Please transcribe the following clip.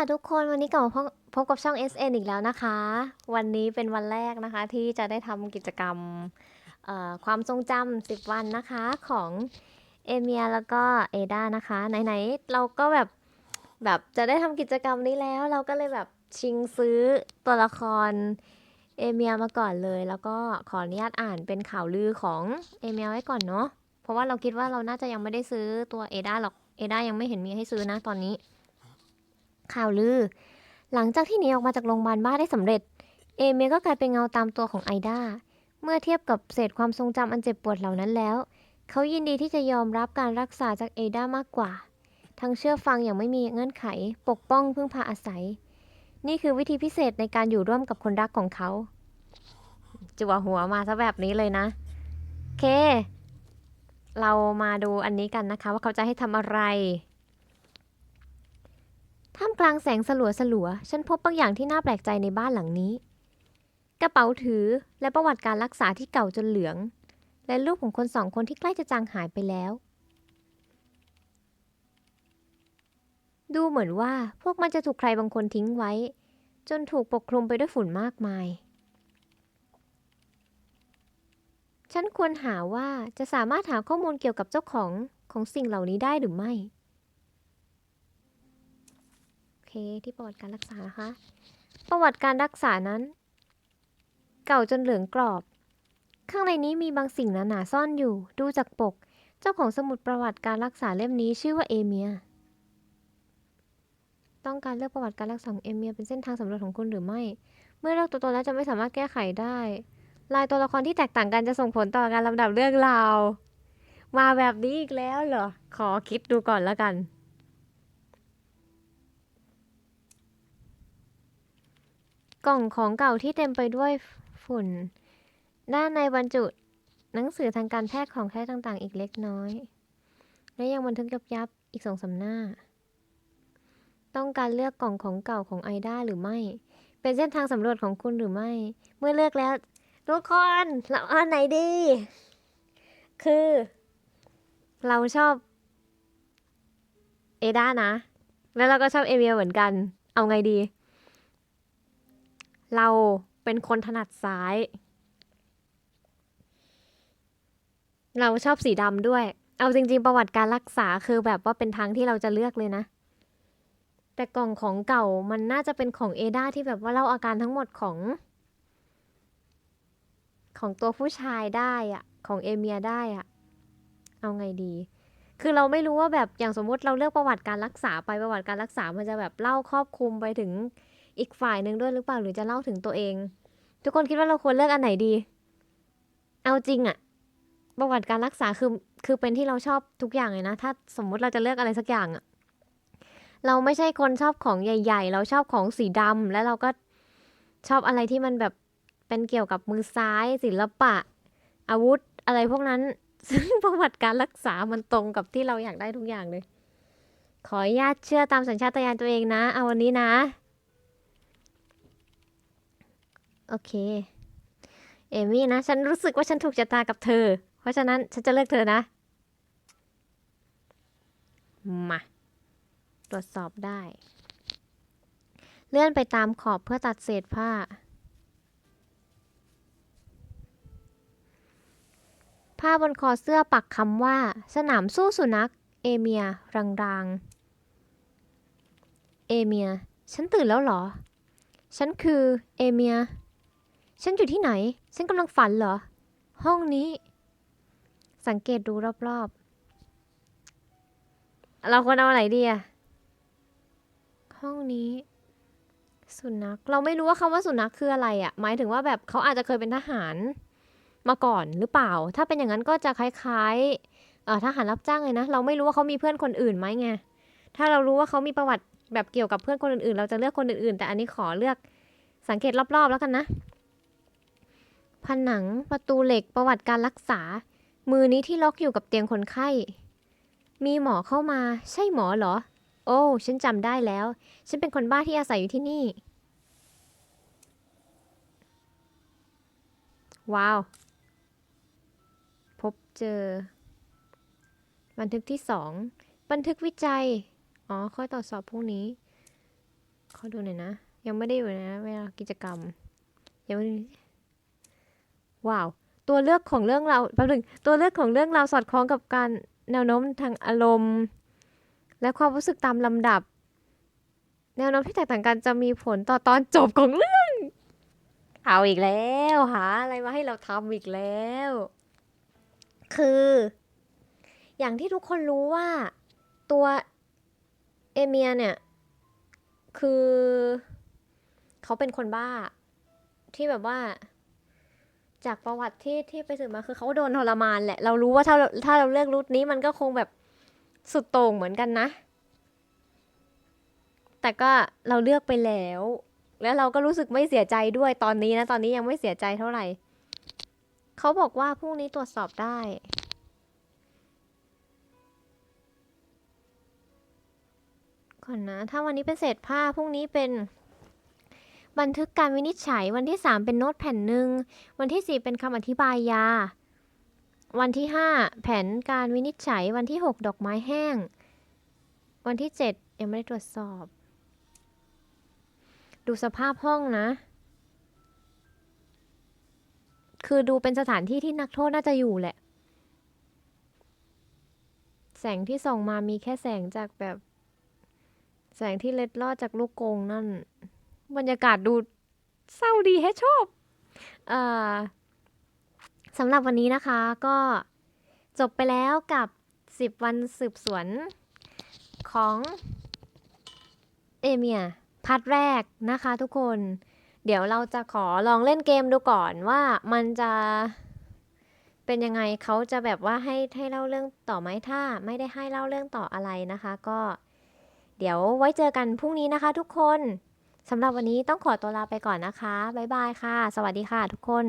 ค่ะทุกคนวันนี้กลับมาพบกับช่อง SN อีกแล้วนะคะ วันนี้เป็นวันแรกนะคะ ที่จะได้ทำกิจกรรมความทรงจำ10 วันนะคะของเอเมียแล้วก็เอดานะคะไหนๆเราก็แบบแบบจะได้ทำกิจกรรมนี้แล้ว เราก็เลยแบบชิงซื้อตัวละครเอเมียมาก่อนเลย แล้วก็ขออนุญาตอ่านเป็นข่าวลือของเอเมียไว้ก่อนเนาะเพราะว่าเราคิดว่าเราน่าจะยังไม่ได้ซื้อตัวเอดาหรอกเอดายังไม่เห็นมีให้ซื้อนะตอนนี้ ข่าวลือ หลังจากที่หนีออกมาจากโรงพยาบาลบ้าได้สำเร็จ เอเมก็กลายเป็นเงาตามตัวของไอดาเมื่อเทียบกับเศษความทรงจำอันเจ็บปวดเหล่านั้นแล้ว เขายินดีที่จะยอมรับการรักษาจากเอดามากกว่า ทั้งเชื่อฟังอย่างไม่มีเงื่อนไข ปกป้องพึ่งพาอาศัย นี่คือวิธีพิเศษในการอยู่ร่วมกับคนรักของเขา จัวหัวมาซะแบบนี้เลยนะโอเค เรามาดูอันนี้กันนะคะ ว่าเขาจะให้ทำอะไร ท่ามกลางแสงสลัวสลัวๆฉันพบบางอย่างที่น่าแปลกใจในบ้านหลังนี้ กระเป๋าถือและประวัติการรักษาที่เก่าจนเหลือง และรูปของคนสองคนที่ใกล้จะจางหายไปแล้ว ดูเหมือนว่าพวกมันจะถูกใครบางคนทิ้งไว้ จนถูกปกคลุมไปด้วยฝุ่นมากมาย ฉันควรหาว่าจะสามารถหาข้อมูลเกี่ยวกับเจ้าของของสิ่งเหล่านี้ได้หรือไม่ เคที่ประวัติการรักษานะคะ ประวัติการรักษานั้น เก่าจนเหลืองกรอบ ข้างในนี้มีบางสิ่งหนาๆซ่อนอยู่ ดูจากปก เจ้าของสมุดประวัติการรักษาเล่มนี้ชื่อว่าเอเมีย ต้องการเลือกประวัติการรักษาของเอเมียเป็นเส้นทางสำรวจของคุณหรือไม่ เมื่อเลือกตัวตนแล้วจะไม่สามารถแก้ไขได้ ลายตัวละครที่แตกต่างกันจะส่งผลต่อการลำดับเรื่องราว มาแบบนี้อีกแล้วเหรอ ขอคิดดูก่อนแล้วกัน กล่องของเก่าที่เต็มไปด้วยฝุ่น ด้านในบรรจุหนังสือทางการแพทย์ของแพทย์ต่างๆ อีกเล็กน้อย และยังบันทึกยับยับอีกสองสาหน้า ต้องการเลือกกล่องของเก่าของไอด้าหรือไม่ เป็นเส้นทางสำรวจของคุณหรือไม่ เมื่อเลือกแล้วทุกคนเราเอาอันไหนดี คือ เราชอบ เอด้านะ แล้วเราก็ชอบเอเมียเหมือนกัน เอาไงดี เราเป็นคนถนัดซ้าย เราชอบสีดำด้วย เอาจริง ๆ ประวัติการรักษาคือแบบว่าเป็นทางที่เราจะเลือกเลยนะ แต่กล่องของเก่ามันน่าจะเป็นของเอดาที่แบบว่าเล่าอาการทั้งหมดของ ของตัวผู้ชายได้อะของเอเมียได้อะเอาไงดี คือเราไม่รู้ว่าแบบอย่างสมมติเราเลือกประวัติการรักษาไปประวัติการรักษามันจะแบบเล่าครอบคลุมไปถึง อีกฝ่ายหนึ่งด้วยหรือเปล่าหรือจะเล่าถึงตัวเอง ทุกคนคิดว่าเราควรเลือกอันไหนดี เอาจริงอะประวัติการรักษาคือคือเป็นที่เราชอบทุกอย่างเลยนะ ถ้าสมมุติเราจะเลือกอะไรสักอย่างอะเราไม่ใช่คนชอบของใหญ่ ๆ เราชอบของสีดำแล้วเราก็ชอบอะไรที่มันแบบเป็นเกี่ยวกับมือซ้ายศิลปะ อาวุธอะไรพวกนั้นซึ่งประวัติการรักษามันตรงกับที่เราอยากได้ทุกอย่างเลย ขออนุญาตเชื่อตามสัญชาตญาณตัวเองนะ เอาวันนี้นะ โอเค เอมี่นะ ฉันรู้สึกว่าฉันถูกชะตากับเธอ เพราะฉะนั้นฉันจะเลือกเธอนะ มา ตรวจสอบได้ เลื่อนไปตามขอบเพื่อตัดเศษผ้า ผ้าบนคอเสื้อปักคำว่า สนามสู้สุนัข เอเมียรางๆ เอเมีย ฉันตื่นแล้วเหรอ ฉันคือ เอเมีย ฉันอยู่ที่ไหน ฉันกำลังฝันเหรอ ห้องนี้ สังเกตดูรอบๆ เราควรเอาอะไรดีอะห้องนี้ สุนัข เราไม่รู้ว่าคำว่าสุนัขคืออะไรอะหมายถึงว่าแบบเขาอาจจะเคยเป็นทหารมาก่อนหรือเปล่า ถ้าเป็นอย่างนั้นก็จะคล้ายๆเอ่อทหารรับจ้างเลยนะ เราไม่รู้ว่าเขามีเพื่อนคนอื่นไหมไง ถ้าเรารู้ว่าเขามีประวัติแบบเกี่ยวกับเพื่อนคนอื่นๆ เราจะเลือกคนอื่นๆ แต่อันนี้ขอเลือกสังเกตรอบๆ แล้วกันนะ ผนังประตูเหล็กประวัติการรักษา มือนี้ที่ล็อกอยู่กับเตียงคนไข้ มีหมอเข้ามา ใช่หมอเหรอ โอ้ ฉันจำได้แล้ว ฉันเป็นคนบ้าที่อาศัยอยู่ที่นี่ ว้าว พบเจอ บันทึกที่สองบันทึกวิจัย อ๋อ ค่อยตรวจสอบพรุ่งนี้ ขอดูหน่อยนะ ยังไม่ได้อยู่นะ เวลากิจกรรมยังไม่ ว้าว ตัวเลือกของเรื่องเราแป๊บนึงตัวเลือกของเรื่องเราสอดคล้องกับการแนวโน้มทางอารมณ์ และความรู้สึกตามลำดับ แนวโน้มที่แตกต่างกันจะมีผลต่อตอนจบของเรื่อง เอาอีกแล้วหาอะไรมาให้เราทำอีกแล้ว คือ อย่างที่ทุกคนรู้ว่าตัวเอเมียเนี่ย คือ เขาเป็นคนบ้า ที่แบบว่า จากประวัติที่ที่ไปสืบมาคือเขาโดนทรมานแหละ เรารู้ว่าถ้าถ้าเราเลือกรูทนี้มันก็คงแบบสุดโต่งเหมือนกันนะ แต่ก็เราเลือกไปแล้ว แล้วเราก็รู้สึกไม่เสียใจด้วยตอนนี้นะ ตอนนี้ยังไม่เสียใจเท่าไหร่ เขาบอกว่าพรุ่งนี้ตรวจสอบได้ก่อนนะ ถ้าวันนี้เป็นเศษผ้าพรุ่งนี้เป็น บันทึกการวินิจฉัย วันที่ 3 เป็นโน้ตแผ่นหนึ่ง วันที่ 4 เป็นคำอธิบายยา วันที่ 5 แผนการวินิจฉัย วันที่ 6 ดอกไม้แห้ง วันที่ 7 ยังไม่ได้ตรวจสอบ ดูสภาพห้องนะ คือดูเป็นสถานที่ที่นักโทษน่าจะอยู่แหละ แสงที่ส่องมามีแค่แสงจากแบบ แสงที่เล็ดลอดจากลูกกงนั่น บรรยากาศดูเศร้าดีให้ชอบเอ่อสำหรับวันนี้นะคะก็จบไปแล้วกับ 10 วันสืบสวนของเอเมียพาร์ทแรกนะคะทุกคน เดี๋ยวเราจะขอลองเล่นเกมดูก่อนว่ามันจะเป็นยังไงเขาจะแบบว่าให้ให้เล่าเรื่องต่อไหมถ้า ไม่ได้ให้เล่าเรื่องต่ออะไรนะคะ ก็เดี๋ยวไว้เจอกันพรุ่งนี้นะคะทุกคน สำหรับวันนี้ต้องขอตัวลาไปก่อนนะคะ บ๊ายบายค่ะ สวัสดีค่ะทุกคน